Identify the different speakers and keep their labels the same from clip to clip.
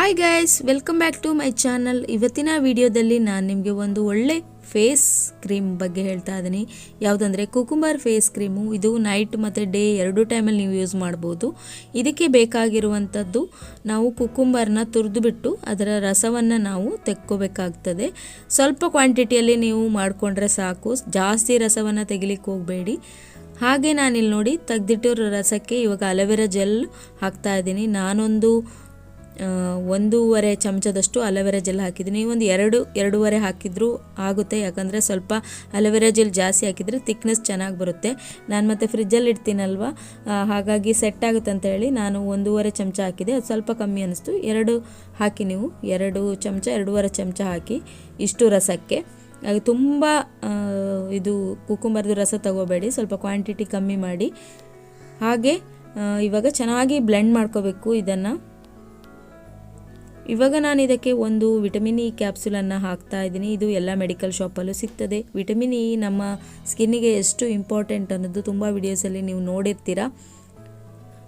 Speaker 1: Hi guys welcome back to my channel ಇವತ್ತಿನ ವಿಡಿಯೋದಲ್ಲಿ ನಾನು ನಿಮಗೆ ಒಂದು ಒಳ್ಳೆ ಫೇಸ್ ಕ್ರೀಮ್ ಬಗ್ಗೆ ಹೇಳ್ತಾ ಇದ್ದೀನಿ. ಯಾವುದಂದರೆ ಕುಕುಂಬರ್ ಫೇಸ್ ಕ್ರೀಮು ಇದು ನೈಟ್ ಮತ್ತು ಡೇ ಎರಡು ಟೈಮಲ್ಲಿ ನೀವು ಯೂಸ್ ಮಾಡ್ಬೋದು. ಇದಕ್ಕೆ ಬೇಕಾಗಿರುವಂಥದ್ದು ನಾವು ಕುಕುಂಬರ್ನ ತುರಿದು ಬಿಟ್ಟು ಅದರ ರಸವನ್ನು ನಾವು ತೆಕ್ಕೋಬೇಕಾಗ್ತದೆ. ಸ್ವಲ್ಪ ಕ್ವಾಂಟಿಟಿಯಲ್ಲಿ ನೀವು ಮಾಡಿಕೊಂಡ್ರೆ ಸಾಕು. ಜಾಸ್ತಿ ರಸವನ್ನು ತೆಗಿಲಿಕ್ಕೆ ಹೋಗಬೇಡಿ. ಹಾಗೆ ನಾನಿಲ್ಲಿ ನೋಡಿ ತೆಗ್ದಿಟ್ಟಿರೋ ರಸಕ್ಕೆ ಇವಾಗ ಅಲೋವೆರಾ ಜೆಲ್ ಹಾಕ್ತಾ ಇದ್ದೀನಿ. ನಾನೊಂದು ಒಂದೂವರೆ ಚಮಚದಷ್ಟು ಅಲೋವೆರಾ ಜೆಲ್ ಹಾಕಿದ್ದೀನಿ. ಒಂದು ಎರಡು, ಎರಡೂವರೆ ಹಾಕಿದರೂ ಆಗುತ್ತೆ. ಯಾಕಂದರೆ ಸ್ವಲ್ಪ ಅಲೋವೆರಾ ಜೆಲ್ ಜಾಸ್ತಿ ಹಾಕಿದರೆ ತಿಕ್ನೆಸ್ ಚೆನ್ನಾಗಿ ಬರುತ್ತೆ. ನಾನು ಮತ್ತೆ ಫ್ರಿಜ್ಜಲ್ಲಿ ಇಡ್ತೀನಲ್ವ? ಹಾಗಾಗಿ ಸೆಟ್ ಆಗುತ್ತೆ ಅಂತ ಹೇಳಿ ನಾನು ಒಂದೂವರೆ ಚಮಚ ಹಾಕಿದೆ. ಅದು ಸ್ವಲ್ಪ ಕಮ್ಮಿ ಅನ್ನಿಸ್ತು ಎರಡು ಹಾಕಿ ನೀವು. ಎರಡು ಚಮಚ, ಎರಡೂವರೆ ಚಮಚ ಹಾಕಿ ಇಷ್ಟು ರಸಕ್ಕೆ. ಹಾಗೆ ತುಂಬ ಇದು ಕುಕುಂಬರ್ದು ರಸ ತಗೋಬೇಡಿ. ಸ್ವಲ್ಪ ಕ್ವಾಂಟಿಟಿ ಕಮ್ಮಿ ಮಾಡಿ. ಹಾಗೆ ಇವಾಗ ಚೆನ್ನಾಗಿ ಬ್ಲೆಂಡ್ ಮಾಡ್ಕೋಬೇಕು ಇದನ್ನು. ಇವಾಗ ನಾನು ಇದಕ್ಕೆ ಒಂದು ವಿಟಮಿನ್ ಇ ಕ್ಯಾಪ್ಸುಲನ್ನು ಹಾಕ್ತಾ ಇದ್ದೀನಿ. ಇದು ಎಲ್ಲ ಮೆಡಿಕಲ್ ಶಾಪಲ್ಲೂ ಸಿಗ್ತದೆ. ವಿಟಮಿನ್ ಇ ನಮ್ಮ ಸ್ಕಿನ್ನಿಗೆ ಎಷ್ಟು ಇಂಪಾರ್ಟೆಂಟ್ ಅನ್ನೋದು ತುಂಬ ವಿಡಿಯೋಸಲ್ಲಿ ನೀವು ನೋಡಿರ್ತೀರ.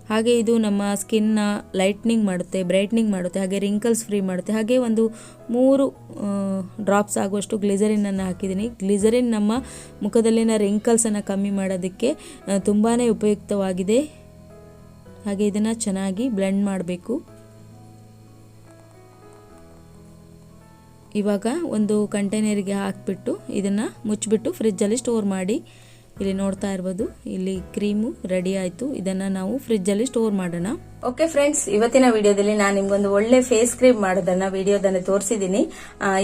Speaker 1: ಹಾಗೆ ಇದು ನಮ್ಮ ಸ್ಕಿನ್ನ ಲೈಟ್ನಿಂಗ್ ಮಾಡುತ್ತೆ ಬ್ರೈಟ್ನಿಂಗ್ ಮಾಡುತ್ತೆ, ಹಾಗೆ ರಿಂಕಲ್ಸ್ ಫ್ರೀ ಮಾಡುತ್ತೆ. ಹಾಗೆ ಒಂದು ಮೂರು ಡ್ರಾಪ್ಸ್ ಆಗುವಷ್ಟು ಗ್ಲಿಸರಿನನ್ನು ಹಾಕಿದ್ದೀನಿ. ಗ್ಲಿಸರಿನ್ ನಮ್ಮ ಮುಖದಲ್ಲಿನ ರಿಂಕಲ್ಸನ್ನು ಕಮ್ಮಿ ಮಾಡೋದಕ್ಕೆ ತುಂಬಾ ಉಪಯುಕ್ತವಾಗಿದೆ. ಹಾಗೆ ಇದನ್ನು ಚೆನ್ನಾಗಿ ಬ್ಲೆಂಡ್ ಮಾಡಬೇಕು. ಇವಾಗ ಒಂದು ಕಂಟೈನರಿಗೆ ಹಾಕಿಬಿಟ್ಟು ಇದನ್ನು ಮುಚ್ಚಿಬಿಟ್ಟು ಫ್ರಿಜ್ಜಲ್ಲಿ ಸ್ಟೋರ್ ಮಾಡಿ ಇಲ್ಲಿ ನೋಡ್ತಾ ಇರ್ಬೋದು. ಇಲ್ಲಿ ಕ್ರೀಮು ರೆಡಿ ಆಯಿತು. ಇದನ್ನು ನಾವು ಫ್ರಿಜ್ಜಲ್ಲಿ ಸ್ಟೋರ್ ಮಾಡೋಣ.
Speaker 2: ಓಕೆ ಫ್ರೆಂಡ್ಸ್ ಇವತ್ತಿನ ವಿಡಿಯೋದಲ್ಲಿ ನಾನು ನಿಮ್ಗೊಂದು ಒಳ್ಳೆ ಫೇಸ್ ಕ್ರೀಮ್ ಮಾಡೋದನ್ನ ವಿಡಿಯೋದನ್ನ ತೋರಿಸಿದ್ದೀನಿ.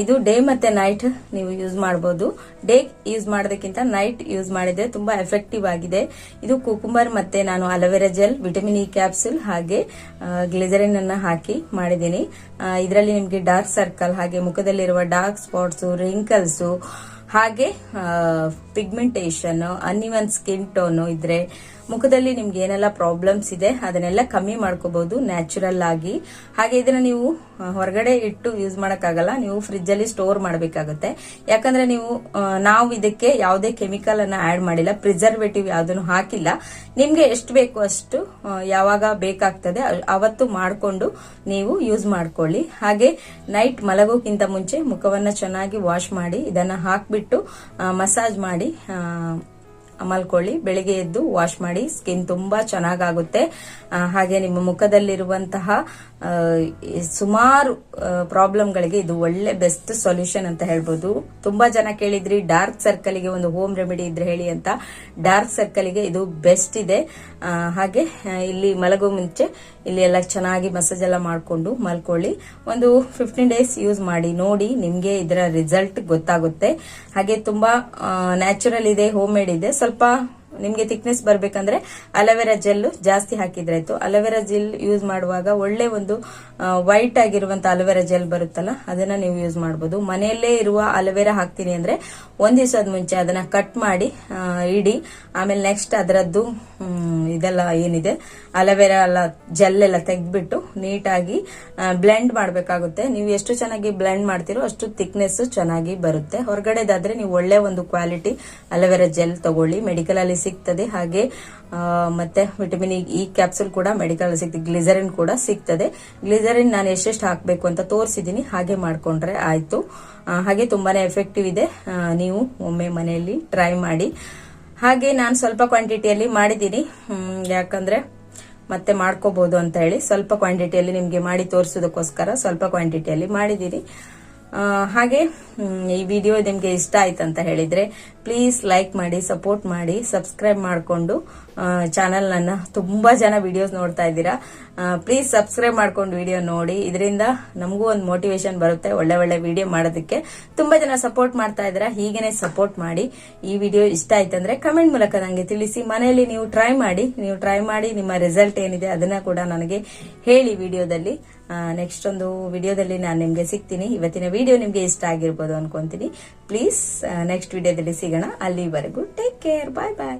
Speaker 2: ಇದು ಡೇ ಮತ್ತೆ ನೈಟ್ ನೀವು ಯೂಸ್ ಮಾಡಬಹುದು ಡೇ ಯೂಸ್ ಮಾಡೋದಕ್ಕಿಂತ ನೈಟ್ ಯೂಸ್ ಮಾಡಿದ್ರೆ ತುಂಬಾ ಎಫೆಕ್ಟಿವ್ ಆಗಿದೆ. ಇದು ಕುಕುಂಬರ್ ಮತ್ತೆ ನಾನು aloe vera gel vitamin E capsule ಹಾಗೆ ಗ್ಲಿಸರಿನ್ ಅನ್ನ ಹಾಕಿ ಮಾಡಿದ್ದೀನಿ. ಇದರಲ್ಲಿ ನಿಮಗೆ ಡಾರ್ಕ್ ಸರ್ಕಲ್ ಹಾಗೆ ಮುಖದಲ್ಲಿರುವ ಡಾರ್ಕ್ ಸ್ಪಾಟ್ಸ್ ರಿಂಕಲ್ಸ್ ಹಾಗೆ ಪಿಗ್ಮೆಂಟೇಷನ್ ಅನ್ಇವನ್ ಸ್ಕಿನ್ ಟೋನ್ ಇದ್ರೆ ಮುಖದಲ್ಲಿ ನಿಮ್ಗೆ ಏನೆಲ್ಲ ಪ್ರಾಬ್ಲಮ್ಸ್ ಇದೆ, ಅದನ್ನೆಲ್ಲ ಕಮ್ಮಿ ಮಾಡ್ಕೋಬಹುದು ನ್ಯಾಚುರಲ್ ಆಗಿ. ಹಾಗೆ ಇದನ್ನ ನೀವು ಹೊರಗಡೆ ಇಟ್ಟು ಯೂಸ್ ಮಾಡಕ್ಕಾಗಲ್ಲ, ನೀವು ಫ್ರಿಜ್ ಅಲ್ಲಿ ಸ್ಟೋರ್ ಮಾಡಬೇಕಾಗುತ್ತೆ. ಯಾಕಂದ್ರೆ ನೀವು ನಾವು ಇದಕ್ಕೆ ಯಾವುದೇ ಕೆಮಿಕಲ್ ಅನ್ನ ಆಡ್ ಮಾಡಿಲ್ಲ ಪ್ರಿಸರ್ವೇಟಿವ್ ಯಾವ್ದನ್ನು ಹಾಕಿಲ್ಲ. ನಿಮ್ಗೆ ಎಷ್ಟು ಬೇಕು ಅಷ್ಟು ಯಾವಾಗ ಬೇಕಾಗ್ತದೆ ಅವತ್ತು ಮಾಡಿಕೊಂಡು ನೀವು ಯೂಸ್ ಮಾಡ್ಕೊಳ್ಳಿ. ಹಾಗೆ ನೈಟ್ ಮಲಗೋಕ್ಕಿಂತ ಮುಂಚೆ ಮುಖವನ್ನ ಚೆನ್ನಾಗಿ ವಾಶ್ ಮಾಡಿ, ಇದನ್ನ ಹಾಕ್ಬಿಟ್ಟು ಮಸಾಜ್ ಮಾಡಿ ಮಲ್ಕೊಳ್ಳಿ ಬೆಳಿಗ್ಗೆ ಎದ್ದು ವಾಶ್ ಮಾಡಿ ಸ್ಕಿನ್ ತುಂಬಾ ಚೆನ್ನಾಗಾಗುತ್ತೆ. ಹಾಗೆ ನಿಮ್ಮ ಮುಖದಲ್ಲಿರುವಂತಹ ಸುಮಾರು ಪ್ರಾಬ್ಲಮ್ಗಳಿಗೆ ಇದು ಒಳ್ಳೆ ಬೆಸ್ಟ್ ಸೊಲ್ಯೂಷನ್ ಅಂತ ಹೇಳ್ಬೋದು. ತುಂಬಾ ಜನ ಕೇಳಿದ್ರಿ ಡಾರ್ಕ್ ಸರ್ಕಲ್ಗೆ ಒಂದು ಹೋಮ್ ರೆಮಿಡಿ ಇದ್ರೆ ಹೇಳಿ ಅಂತ. ಡಾರ್ಕ್ ಸರ್ಕಲ್ಗೆ ಇದು ಬೆಸ್ಟ್ ಇದೆ. ಹಾಗೆ ಇಲ್ಲಿ ಮಲಗೋ ಮುಂಚೆ ಇಲ್ಲಿ ಎಲ್ಲ ಚೆನ್ನಾಗಿ ಮಸಾಜ್ ಎಲ್ಲ ಮಾಡಿಕೊಂಡು ಮಲ್ಕೊಳ್ಳಿ. ಒಂದು ಫಿಫ್ಟೀನ್ ಡೇಸ್ ಯೂಸ್ ಮಾಡಿ, ನೋಡಿ ನಿಮಗೆ ಇದರ ರಿಸಲ್ಟ್ ಗೊತ್ತಾಗುತ್ತೆ. ಹಾಗೆ ತುಂಬಾ ನ್ಯಾಚುರಲ್ ಇದೆ ಹೋಮ್ ಮೇಡ್ ಇದೆ. ಸ್ವಲ್ಪ ನಿಮ್ಗೆ ಥಿಕ್ನೆಸ್ ಬರ್ಬೇಕಂದ್ರೆ ಅಲೋವೆರಾ ಜೆಲ್ ಜಾಸ್ತಿ ಹಾಕಿದ್ರೆ ಆಯ್ತು. ಅಲೋವೆರಾ ಜೆಲ್ ಯೂಸ್ ಮಾಡುವಾಗ ಒಳ್ಳೆ ಒಂದು ವೈಟ್ ಆಗಿರುವಂತ ಅಲೋವೆರಾ ಜೆಲ್ ಬರುತ್ತಲ್ಲ, ಅದನ್ನ ನೀವು ಯೂಸ್ ಮಾಡಬಹುದು ಮನೆಯಲ್ಲೇ ಇರುವ ಅಲೋವೆರಾ ಹಾಕ್ತೀನಿ ಅಂದ್ರೆ ಒಂದ್ ದಿವಸದ ಮುಂಚೆ ಅದನ್ನ ಕಟ್ ಮಾಡಿ ಇಡಿ. ಆಮೇಲೆ ನೆಕ್ಸ್ಟ್ ಅದರದ್ದು ಇದೆಲ್ಲ ಏನಿದೆ, ಅಲೋವೆರಾ ಎಲ್ಲ ಜೆಲ್ ಎಲ್ಲ ತೆಗೆದ್ಬಿಟ್ಟು ನೀಟಾಗಿ ಬ್ಲೆಂಡ್ ಮಾಡಬೇಕಾಗುತ್ತೆ. ನೀವು ಎಷ್ಟು ಚೆನ್ನಾಗಿ ಬ್ಲೆಂಡ್ ಮಾಡ್ತೀರೋ ಅಷ್ಟು ಥಿಕ್ನೆಸ್ ಚೆನ್ನಾಗಿ ಬರುತ್ತೆ. ಹೊರಗಡೆದಾದ್ರೆ ನೀವು ಒಳ್ಳೆ ಒಂದು ಕ್ವಾಲಿಟಿ ಅಲೋವೆರಾ ಜೆಲ್ ತಗೊಳ್ಳಿ. ಮೆಡಿಕಲ್ ಅಲ್ಲಿ ಸಿಗ್ತದೆ. ಹಾಗೆ ಮತ್ತೆ ವಿಟಮಿನ್ ಇ ಕ್ಯಾಪ್ಸುಲ್ ಕೂಡ ಮೆಡಿಕಲ್ ಸಿಗ್ತದೆ. ಗ್ಲಿಸರಿನ್ ಕೂಡ ಸಿಗ್ತದೆ. ಗ್ಲಿಸರಿನ್ ನಾನು ಎಷ್ಟೆಷ್ಟು ಹಾಕಬೇಕು ಅಂತ ತೋರಿಸಿದ್ದೀನಿ. ಹಾಗೆ ಮಾಡ್ಕೊಂಡ್ರೆ ಆಯ್ತು. ಹಾಗೆ ತುಂಬಾನೇ ಎಫೆಕ್ಟಿವ್ ಇದೆ. ನೀವು ಒಮ್ಮೆ ಮನೆಯಲ್ಲಿ ಟ್ರೈ ಮಾಡಿ. ಹಾಗೆ ನಾನು ಸ್ವಲ್ಪ ಕ್ವಾಂಟಿಟಿಯಲ್ಲಿ ಮಾಡಿದ್ದೀನಿ. ಯಾಕಂದರೆ ಮತ್ತೆ ಮಾಡ್ಕೋಬಹುದು ಅಂತ ಹೇಳಿ ಸ್ವಲ್ಪ ಕ್ವಾಂಟಿಟಿಯಲ್ಲಿ ನಿಮಗೆ ಮಾಡಿ ತೋರಿಸೋದಕ್ಕೋಸ್ಕರ ಸ್ವಲ್ಪ ಕ್ವಾಂಟಿಟಿಯಲ್ಲಿ ಮಾಡಿದ್ದೀನಿ. ಹಾಗೆ ಈ ವಿಡಿಯೋ ನಿಮಗೆ ಇಷ್ಟ ಆಯ್ತು ಅಂತ ಹೇಳಿದ್ರೆ ಪ್ಲೀಸ್ ಲೈಕ್ ಮಾಡಿ ಸಪೋರ್ಟ್ ಮಾಡಿ ಸಬ್ಸ್ಕ್ರೈಬ್ ಮಾಡಿಕೊಂಡು ಚಾನಲ್ ನನ್ನ ತುಂಬಾ ಜನ ವಿಡಿಯೋಸ್ ನೋಡ್ತಾ ಇದ್ದೀರಾ. ಪ್ಲೀಸ್ ಸಬ್ಸ್ಕ್ರೈಬ್ ಮಾಡ್ಕೊಂಡು ವಿಡಿಯೋ ನೋಡಿ. ಇದರಿಂದ ನಮಗೂ ಒಂದು ಮೋಟಿವೇಶನ್ ಬರುತ್ತೆ ಒಳ್ಳೆ ಒಳ್ಳೆ ವಿಡಿಯೋ ಮಾಡೋದಕ್ಕೆ. ತುಂಬಾ ಜನ ಸಪೋರ್ಟ್ ಮಾಡ್ತಾ ಇದ್ದೀರಾ, ಹೀಗೇನೆ ಸಪೋರ್ಟ್ ಮಾಡಿ. ಈ ವಿಡಿಯೋ ಇಷ್ಟ ಆಯ್ತಂದ್ರೆ ಕಮೆಂಟ್ ಮೂಲಕ ನನಗೆ ತಿಳಿಸಿ. ಮನೆಯಲ್ಲಿ ನೀವು ಟ್ರೈ ಮಾಡಿ, ನೀವು ಟ್ರೈ ಮಾಡಿ, ನಿಮ್ಮ ರಿಸಲ್ಟ್ ಏನಿದೆ ಅದನ್ನ ಕೂಡ ನನಗೆ ಹೇಳಿ ವಿಡಿಯೋದಲ್ಲಿ ನೆಕ್ಸ್ಟ್ ಒಂದು ವಿಡಿಯೋದಲ್ಲಿ ನಾನು ನಿಮ್ಗೆ ಸಿಗ್ತೀನಿ. ಇವತ್ತಿನ ವಿಡಿಯೋ ನಿಮ್ಗೆ ಇಷ್ಟ ಆಗಿರ್ಬೋದು ಅನ್ಕೊಂತೀನಿ. ಪ್ಲೀಸ್ ನೆಕ್ಸ್ಟ್ ವಿಡಿಯೋದಲ್ಲಿ ಸಿಗೋಣ. ಅಲ್ಲಿವರೆಗೂ ಟೇಕ್ ಕೇರ್ ಬಾಯ್ ಬಾಯ್